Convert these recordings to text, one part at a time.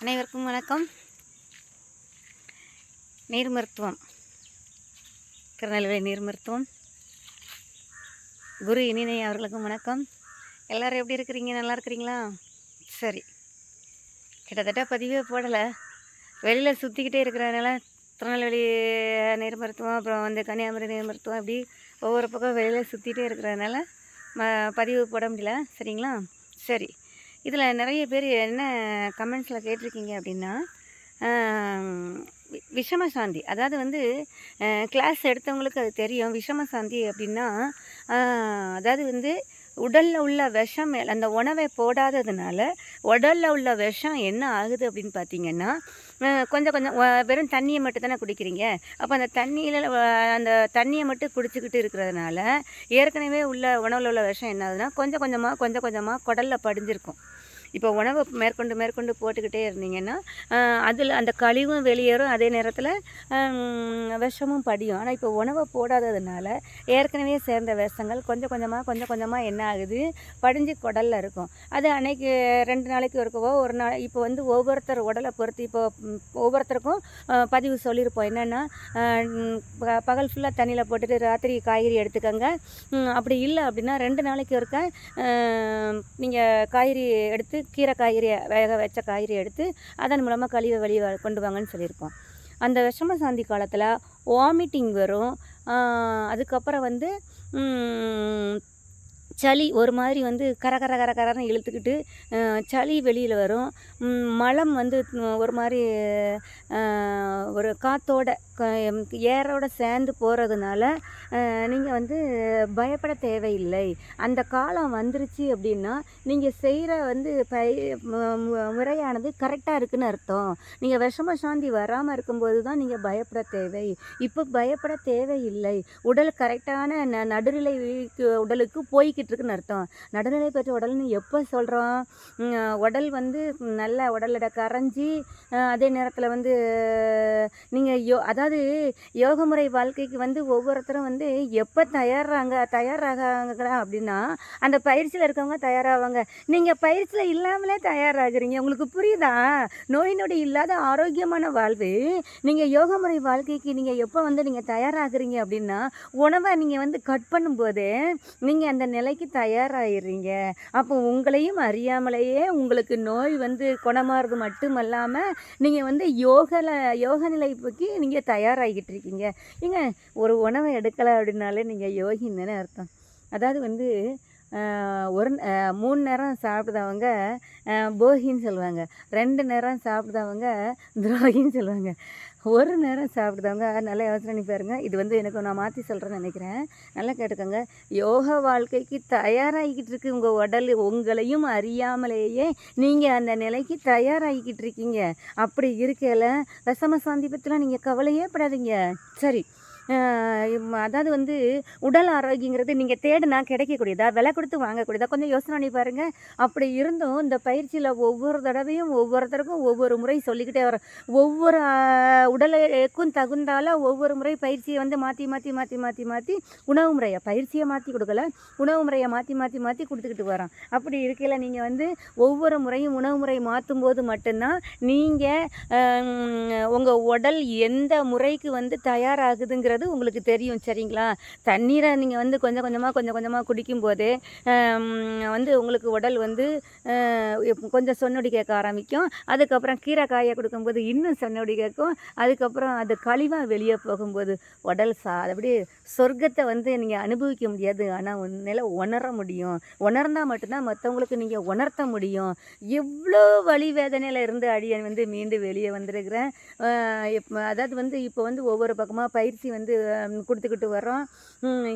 அனைவருக்கும் வணக்கம். நீர் மருத்துவம். திருநெல்வேலி நீர் மருத்துவம். குரு இனினை அவர்களுக்கும் வணக்கம். எல்லோரும் எப்படி இருக்கிறீங்க? நல்லா இருக்கிறீங்களா? சரி. கிட்டத்தட்ட பதிவே போடலை. வெளியில் சுற்றிக்கிட்டே இருக்கிறதுனால திருநெல்வேலி நீர் மருத்துவம் அப்புறம் வந்து கன்னியாகுமரி நீர் மருத்துவம் இப்படி ஒவ்வொரு பக்கம் வெளியில் சுற்றிக்கிட்டே இருக்கிறதுனால ம பதிவு போட முடியல. சரிங்களா? சரி. இதில் நிறைய பேர் என்ன கமெண்ட்ஸில் கேட்டிருக்கீங்க அப்படின்னா விஷம சாந்தி அதாவது வந்து கிளாஸ் எடுத்தவங்களுக்கு அது தெரியும். விஷம சாந்தி அப்படின்னா அதாவது வந்து உடலில் உள்ள விஷம் அந்த உணவை போடாததுனால உடலில் உள்ள விஷம் என்ன ஆகுது அப்படின்னு பார்த்தீங்கன்னா கொஞ்சம் கொஞ்சம் வெறும் தண்ணியை மட்டும் தானே குடிக்கிறீங்க. அப்போ அந்த தண்ணியில் அந்த தண்ணியை மட்டும் குடிச்சிக்கிட்டு இருக்கிறதுனால ஏற்கனவே உள்ள உணவில் உள்ள விஷம் என்ன ஆகுதுன்னா கொஞ்சம் கொஞ்சமாக கொஞ்சம் கொஞ்சமாக குடலில் படிஞ்சிருக்கும். இப்போ உணவை மேற்கொண்டு மேற்கொண்டு போட்டுக்கிட்டே இருந்தீங்கன்னா அதில் அந்த கழிவும் வெளியேறும் அதே நேரத்தில் விஷமும் படியும். ஆனால் இப்போ உணவை போடாததுனால ஏற்கனவே சேர்ந்த விஷங்கள் கொஞ்சம் கொஞ்சமாக கொஞ்சம் கொஞ்சமாக என்ன ஆகுது? படிஞ்சு குடலில் இருக்கும். அது அன்னைக்கு ரெண்டு நாளைக்கு இருக்கவோ ஒரு நாள் இப்போ வந்து ஒவ்வொருத்தர் உடலை பொறுத்து இப்போ ஒவ்வொருத்தருக்கும் பதிவு சொல்லியிருப்போம். என்னென்னா பகல் ஃபுல்லாக தண்ணியில் போட்டுட்டு ராத்திரி காய்கறி எடுத்துக்கோங்க. அப்படி இல்லை அப்படின்னா ரெண்டு நாளைக்கு ஒருக்க நீங்கள் காய்கறி எடுத்து கீரை காய்கறி வேக வச்ச காய்கறி எடுத்து அதன் மூலமாக கழிவை வெளியே கொண்டு வாங்கன்னு சொல்லியிருக்கோம். அந்த விஷம சாந்தி காலத்தில் வாமிட்டிங் வரும். அதுக்கப்புறம் வந்து சளி ஒரு மாதிரி வந்து கர கர கர கரன்னு இழுத்துக்கிட்டு சளி வெளியில் வரும். மலம் வந்து ஒரு மாதிரி ஒரு காத்தோட ஏரோட சேர்ந்து போகிறதுனால நீங்கள் வந்து பயப்பட தேவையில்லை. அந்த காலம் வந்துருச்சு அப்படின்னா நீங்கள் செய்கிற வந்து பை மு- முறையானது கரெக்டாக இருக்குன்னு அர்த்தம். நீங்கள் விஷம சாந்தி வராமல் இருக்கும்போது தான் நீங்கள் பயப்பட தேவை. இப்போ பயப்பட தேவையில்லை. உடல் கரெக்டான ந நடுநிலை உடலுக்கு போய்கிட்டு இருக்குன்னு அர்த்தம். நடுநிலை பெற்ற உடல்னு எப்போ சொல்கிறோம் உடல் வந்து நல்ல உடல் எடை கரைஞ்சி அதே நேரத்தில் வந்து நீங்கள் யோ அதாவது யோக முறை வாழ்க்கைக்கு வந்து ஒவ்வொருத்தரும் வந்து எப்போ தயாராங்க தயாராகிறாங்க அப்படின்னா அந்த பயிற்சியில் இருக்கவங்க தயாராவாங்க. நீங்கள் பயிற்சியில் இல்லாமலே தயாராகிறீங்க. உங்களுக்கு புரியுதா? நோய் நொடி இல்லாத ஆரோக்கியமான வாழ்வு. நீங்கள் யோக முறை வாழ்க்கைக்கு நீங்கள் எப்போ வந்து நீங்கள் தயாராகிறீங்க அப்படின்னா உணவை நீங்கள் வந்து கட் பண்ணும்போது நீங்கள் அந்த நிலைக்கு தயாராகிறீங்க அப்போ உங்களையும் அறியாமலேயே உங்களுக்கு நோய் வந்து குணமாறது மட்டுமல்லாமல் நீங்கள் வந்து யோகல யோக நிலைக்கு நீங்கள் தயாராகிட்டு இருக்கீங்க ஏங்க ஒரு உணவை எடுக்கலை அப்படின்னாலே நீங்கள் யோகின்னு தானே அர்த்தம். அதாவது வந்து ஆஹ், ஒரு மூணு நேரம் சாப்பிடுதவங்க போகின்னு சொல்லுவாங்க. ரெண்டு நேரம் சாப்பிடுதவங்க துரோகின்னு சொல்லுவாங்க. ஒரு நேரம் சாப்பிடுதவங்க நல்லா யோசனை பாருங்கள் பாருங்க. இது வந்து எனக்கு நான் மாற்றி சொல்கிறேன்னு நினைக்கிறேன். நல்லா கேட்டுக்கோங்க. யோக வாழ்க்கைக்கு தயாராகிக்கிட்டு இருக்கு உங்கள் உடல். உங்களையும் அறியாமலேயே நீங்கள் அந்த நிலைக்கு தயாராகிக்கிட்டு இருக்கீங்க. அப்படி இருக்கையில் விஷம சாந்தி நீங்கள் கவலையே படாதீங்க. சரி அதாவது வந்து உடல் ஆரோக்கியங்கிறது நீங்கள் தேடினா கிடைக்கக்கூடியதா? விலை கொடுத்து வாங்கக்கூடியதா? கொஞ்சம் யோசனை பண்ணி பாருங்கள் அப்படி இருந்தும் இந்த பயிற்சியில் ஒவ்வொரு தடவையும் ஒவ்வொருத்தருக்கும் ஒவ்வொரு முறை சொல்லிக்கிட்டே வரும் ஒவ்வொரு உடலுக்கும் தகுந்தால ஒவ்வொரு முறை பயிற்சியை வந்து மாற்றி மாற்றி மாற்றி மாற்றி மாற்றி உணவு முறையை பயிற்சியை மாற்றி கொடுக்கல உணவு முறையை மாற்றி மாற்றி மாற்றி கொடுத்துக்கிட்டு வரோம் அப்படி இருக்கையில் நீங்கள் வந்து ஒவ்வொரு முறையும் உணவு முறை மாற்றும் போது மட்டும்தான் நீங்கள் உங்கள் உடல் எந்த முறைக்கு வந்து தயாராகுதுங்கிறது உங்களுக்கு தெரியும் சரிங்களா? தண்ணீரை நீங்கள் வந்து கொஞ்சம் கொஞ்சமாக கொஞ்சம் கொஞ்சமாக குடிக்கும்போது வந்து உங்களுக்கு உடல் வந்து கொஞ்சம் சொன்னொடி கேட்க ஆரம்பிக்கும். அதுக்கப்புறம் கீரை காயை கொடுக்கும்போது இன்னும் சொன்னொடி கேட்கும். அதுக்கப்புறம் அது கழிவாக வெளியே போகும்போது உடல் சா அப்படியே சொர்க்கத்தை வந்து நீங்கள் அனுபவிக்க முடியாது. ஆனால் உன்னால் உணர முடியும். உணர்ந்தால் மட்டும்தான் மற்றவங்களுக்கு நீங்கள் உணர்த்த முடியும். எவ்வளோ வழி வேதனையில் இருந்து அடியன் வந்து மீண்டு வெளியே வந்திருக்கிறேன். அதாவது வந்து இப்போ வந்து ஒவ்வொரு பக்கமாக பயிற்சி வந்து ஹம், கொடுத்துக்கிட்டு வரோம்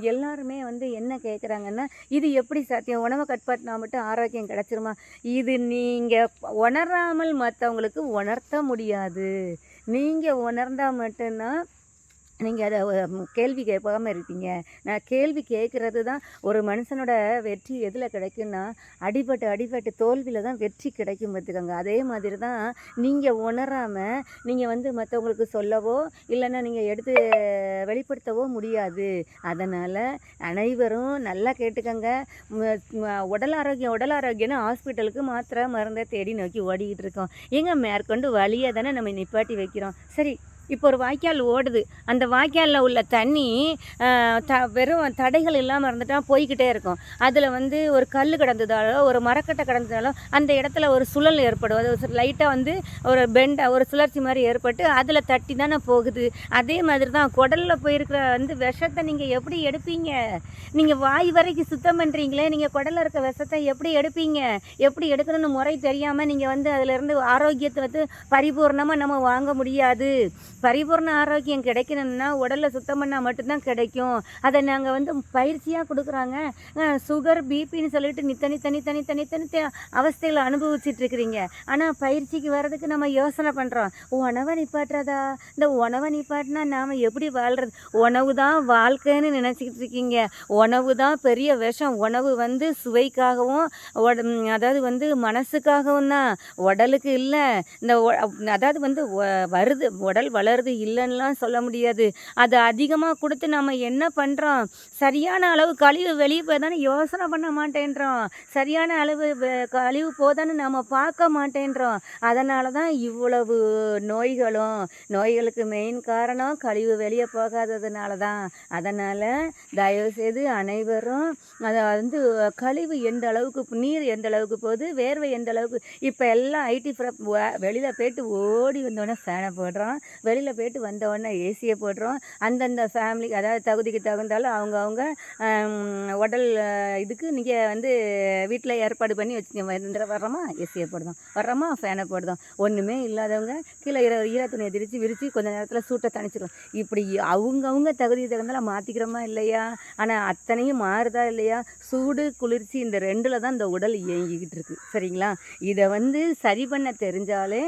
எல்லாருமே வந்து என்ன கேட்குறாங்கன்னா இது எப்படி சாத்தியம்? உணவை கட்பாட்டினா மட்டும் ஆரோக்கியம் கிடச்சிருமா? இது நீங்கள் உணராமல் மற்றவங்களுக்கு உணர்த்த முடியாது. நீங்கள் உணர்ந்தால் மட்டும்தான் நீங்கள் அதை கேள்வி கேட்காமல் இருப்பீங்க. நான் கேள்வி கேட்குறது தான் ஒரு மனுஷனோட வெற்றி எதில் கிடைக்குன்னா அடிபட்டு அடிபட்டு தோல்வியில் தான் வெற்றி கிடைக்கும் பார்த்துக்கோங்க. அதே மாதிரி தான் நீங்கள் உணராமல் நீங்கள் வந்து மற்றவங்களுக்கு சொல்லவோ இல்லைன்னா நீங்கள் எடுத்து வெளிப்படுத்தவோ முடியாது. அதனால் அனைவரும் நல்லா கேட்டுக்கோங்க. உடல் ஆரோக்கியம் உடல் ஆரோக்கியம்னு ஹாஸ்பிட்டலுக்கு மாத்திரை மருந்தை தேடி நோக்கி ஓடிக்கிட்டு இருக்கோம். எங்க மேற்கொண்டு வழியை தானே நம்ம நிப்பாட்டி வைக்கிறோம்? சரி இப்போ ஒரு வாய்க்கால் ஓடுது. அந்த வாய்க்காலில் உள்ள தண்ணி த வெறும் தடைகள் இல்லாமல் இருந்துட்டா போய்கிட்டே இருக்கும். அதில் வந்து ஒரு கல் கிடந்ததாலோ ஒரு மரக்கட்டை கிடந்ததாலோ அந்த இடத்துல ஒரு சுழல் ஏற்படும். அது லைட்டாக வந்து ஒரு பெண்டை ஒரு சுழற்சி மாதிரி ஏற்பட்டு அதில் தட்டி தானே போகுது. அதே மாதிரி தான் குடலில் போயிருக்கிற வந்து விஷத்தை நீங்கள் எப்படி எடுப்பீங்க? நீங்கள் வாய் வரைக்கும் சுத்தம் பண்ணுறீங்களே நீங்கள் குடலில் இருக்க விஷத்தை எப்படி எடுப்பீங்க? எப்படி எடுக்கணும்னு முறை தெரியாமல் நீங்கள் வந்து அதிலிருந்து ஆரோக்கியத்தை வந்து பரிபூர்ணமாக நம்ம வாங்க முடியாது. பரிபூர்ண ஆரோக்கியம் கிடைக்கணும்னா உடலை சுத்தம் பண்ணால் மட்டும்தான் கிடைக்கும். அதை நாங்கள் வந்து பயிற்சியாக கொடுக்குறாங்க. சுகர் பிபின்னு சொல்லிட்டு நீ தனி தனி தனி தனி தனி த- அவஸ்தைகளை அனுபவிச்சுட்டு இருக்கிறீங்க ஆனால் பயிற்சிக்கு வர்றதுக்கு நம்ம யோசனை பண்ணுறோம் உணவை நிப்பாட்டுறதா? இந்த உணவை நிப்பாட்டினா நாம் எப்படி வாழ்கிறது உணவு தான் வாழ்க்கைன்னு நினச்சிக்கிட்டு இருக்கீங்க உணவு தான் பெரிய விஷம். உணவு வந்து சுவைக்காகவும் உட- அதாவது வந்து மனசுக்காகவும் தான். உடலுக்கு இல்லை. இந்த அதாவது வந்து வருது உடல் வளர் வளருது இல்லைன்னுலாம் சொல்ல முடியாது. அது அதிகமாக கொடுத்து நம்ம என்ன பண்ணுறோம் சரியான அளவு கழிவு வெளியே போதான்னு யோசனை பண்ண மாட்டேன்றோம். சரியான அளவு கழிவு போதான்னு நம்ம பார்க்க மாட்டேன்றோம். அதனால தான் இவ்வளவு நோய்களும் நோய்களுக்கு மெயின் காரணம் கழிவு வெளியே போகாததுனால தான். அதனால் தயவுசெய்து அனைவரும் அதை வந்து கழிவு எந்த அளவுக்கு நீர் எந்த அளவுக்கு போகுது வேர்வை எந்த அளவுக்கு இப்போ எல்லாம் ஐடி வெளியில் போயிட்டு ஓடி வந்தோடனே ஃபேனை போடுறோம். வெளியில் போயிட்டு வந்தவொடனே ஏசியை போடுறோம் அந்தந்த ஃபேமிலிக்கு அதாவது தகுதிக்கு தகுந்தாலும் அவங்கவுங்க உடல் இதுக்கு நீங்கள் வந்து வீட்டில் ஏற்பாடு பண்ணி வச்சு வர்றோமா? ஏசியை போடுதோம் வர்றோமா? ஃபேனை போடுதோம் ஒன்றுமே இல்லாதவங்க கீழே ஈர ஈரத்துணியை திரித்து விரித்து கொஞ்சம் நேரத்தில் சூட்டை தணிச்சிடும் இப்படி அவங்கவுங்க தகுதி தகுந்தாலும் மாற்றிக்கிறோமா இல்லையா? ஆனால் அத்தனையும் மாறுதா இல்லையா? சூடு குளிர்ச்சி இந்த ரெண்டில் தான் இந்த உடல் இயங்கிக்கிட்டு இருக்கு. சரிங்களா? இதை வந்து சரி பண்ண தெரிஞ்சாலே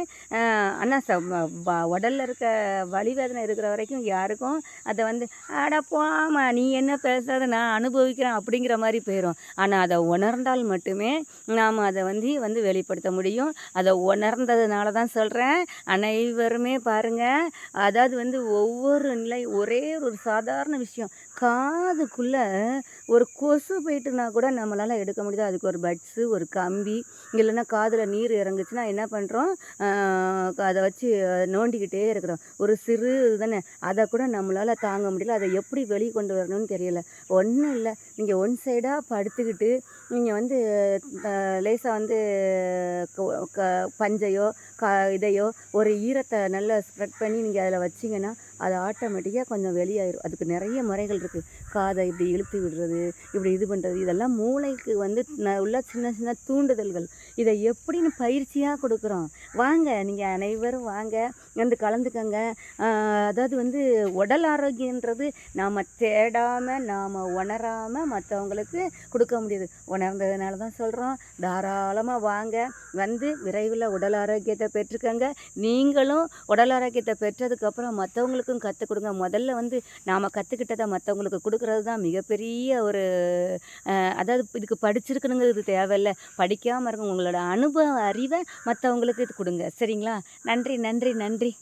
அண்ணா ச வ- இருக்க வலி வேதனை இருக்கிற வரைக்கும் யாருக்கும் அதை வந்து அடப்போமா நீ என்ன பேசுறத நான் அனுபவிக்கிறேன் அப்படிங்கிற மாதிரி போயிடும் ஆனால் அதை உணர்ந்தால் மட்டுமே நாம் அதை வந்து வந்து வெளிப்படுத்த முடியும். அதை உணர்ந்ததுனால தான் சொல்கிறேன் அனைவருமே பாருங்கள் அதாவது வந்து ஒவ்வொரு நிலை ஒரே ஒரு சாதாரண விஷயம். காதுக்குள்ளே ஒரு கொசு போயிட்டுனா கூட நம்மளால் எடுக்க முடியாது. அதுக்கு ஒரு பட்ஸு ஒரு கம்பி இல்லைன்னா காதில் நீர் இறங்குச்சுன்னா என்ன பண்ணுறோம் அதை வச்சு நோண்டிக்கிட்டே இருக்கிறோம். ஒரு சிறு தானே அதை கூட நம்மளால் தாங்க முடியல. அதை எப்படி வெளியே கொண்டு வரணும்னு தெரியல. ஒன்றும் இல்லை. நீங்கள் ஒன் சைடாக படுத்துக்கிட்டு நீங்கள் வந்து லேசாக வந்து க- பஞ்சையோ க இதையோ ஒரு ஈரத்தை நல்லா ஸ்ப்ரெட் பண்ணி நீங்கள் அதில் வச்சிங்கன்னா அது ஆட்டோமேட்டிக்காக கொஞ்சம் வெளியாயிரும். அதுக்கு நிறைய முறைகள் இருக்குது காதை இப்படி இழுத்து விடுறது இப்படி இது பண்ணுறது இதெல்லாம் மூளைக்கு வந்து ந- உள்ள சின்ன சின்ன தூண்டுதல்கள். இதை எப்படின்னு பயிற்சியாக கொடுக்குறோம். வாங்க நீங்கள் அனைவரும் வாங்க. வந்து கலந்துக்கங்க. அதாவது வந்து உடல் ஆரோக்கியன்றது நாம் தேடாமல் நாம் உணராமல் மற்றவங்களுக்கு கொடுக்க முடியுது. உணர்ந்ததுனால தான் சொல்கிறோம் தாராளமாக வாங்க. வந்து விரைவில் உடல் ஆரோக்கியத்தை பெற்றுக்கங்க. நீங்களும் உடல் ஆரோக்கியத்தை பெற்றதுக்கப்புறம் மற்றவங்களுக்கு மற்றவங்களுக்கும் கற்றுக் கொடுங்க முதல்ல வந்து நாம் கற்றுக்கிட்டதை மற்றவங்களுக்கு கொடுக்கறது தான் மிகப்பெரிய ஒரு அதாவது இதுக்கு படிச்சிருக்கணுங்கிறது தேவையில்ல. படிக்காமல் இருக்க உங்களோட அனுபவ அறிவை மற்றவங்களுக்கு இது கொடுங்க. சரிங்களா? நன்றி நன்றி நன்றி.